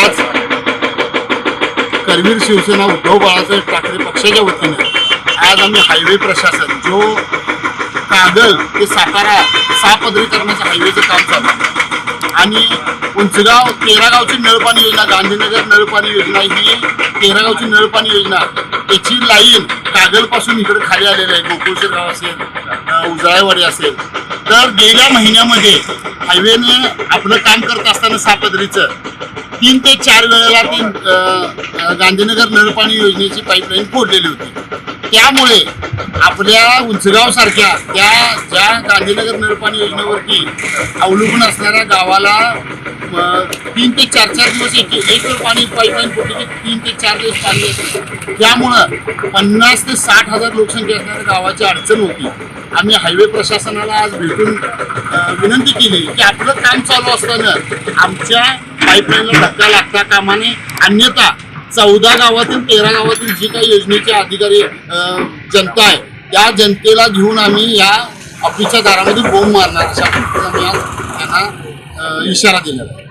आज करवीर शिवसेना उद्धव बाळासाहेब ठाकरे पक्षाच्या वतीने आज आम्ही हायवे प्रशासन जो कागल ते सातारा सापदरीकरणाचं हायवेचं काम चालू आहे. आणि उंचगाव तेरागावची नळपाणी योजना गांधीनगर नळपाणी योजना ही तेरागावची नळपाणी योजना त्याची लाईन कागलपासून इकडे खाली आलेली आहे गोकुळशेर गाव असेल अ, असेल तर गेल्या महिन्यामध्ये हायवेने आपलं काम करत असताना सापदरीचं तीन ते चार वेळेला ती गांधीनगर नळपाणी योजनेची पाईपलाईन फोडलेली होती. त्यामुळे आपल्या उंचगाव सारख्या त्या ज्या गांधीनगर नळपाणी योजनेवरती अवलंबून असणाऱ्या गावाला तीन ते चार चार दिवस एक एक पाणी पाईपलाईन फुटली की तीन ते चार दिवस पाणी त्यामुळं पन्नास ते साठ हजार लोकसंख्या असणाऱ्या गावाची अडचण होती. आम्ही हायवे प्रशासनाला आज भेटून विनंती केली की आपलं काम चालू असताना आमच्या पाईपलाईनला धक्का लागता कामाने. अन्यथा चौदा गावातील तेरा गावातील जी काही योजनेचे अधिकारी जनता आहे त्या जनतेला घेऊन आम्ही या ऑफिसच्या दारामध्ये बोंब मारणार अशा पद्धतीने आम्ही आज त्यांना इशारा दिलेला आहे.